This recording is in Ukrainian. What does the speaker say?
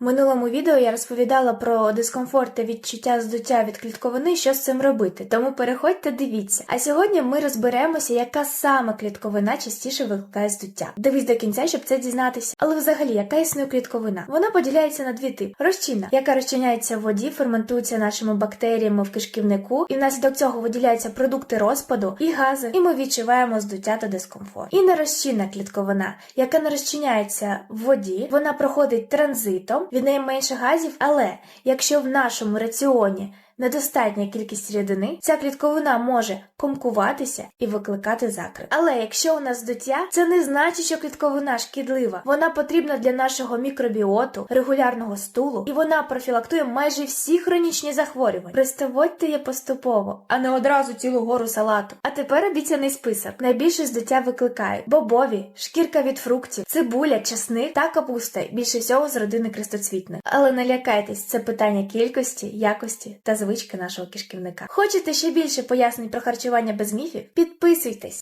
Минулому відео я розповідала про дискомфорт та відчуття здуття від клітковини, що з цим робити. Тому переходьте, дивіться. А сьогодні ми розберемося, яка саме клітковина частіше викликає здуття. Дивись до кінця, щоб це дізнатися. Але взагалі, яка існує клітковина? Вона поділяється на дві типи: розчинна, яка розчиняється в воді, ферментується нашими бактеріями в кишківнику, і внаслідок цього виділяються продукти розпаду і гази, і ми відчуваємо здуття та дискомфорт. І нерозчинна клітковина, яка не розчиняється в воді, вона проходить транзитом, від неї менше газів, але якщо в нашому раціоні недостатня кількість рідини, ця клітковина може комкуватися і викликати закрив. Але якщо у нас здуття, це не значить, що клітковина шкідлива. Вона потрібна для нашого мікробіоту, регулярного стулу, і вона профілактує майже всі хронічні захворювання. Приставодьте її поступово, а не одразу цілу гору салату. А тепер обіцяний список. Найбільше здуття викликають бобові, шкірка від фруктів, цибуля, часник та капуста. Більше всього з родини крестоцвітних. Але не лякайтесь, це питання кількості, якості та звички нашого кишківника. Хочете ще більше пояснень про харчування без міфів? Підписуйтесь!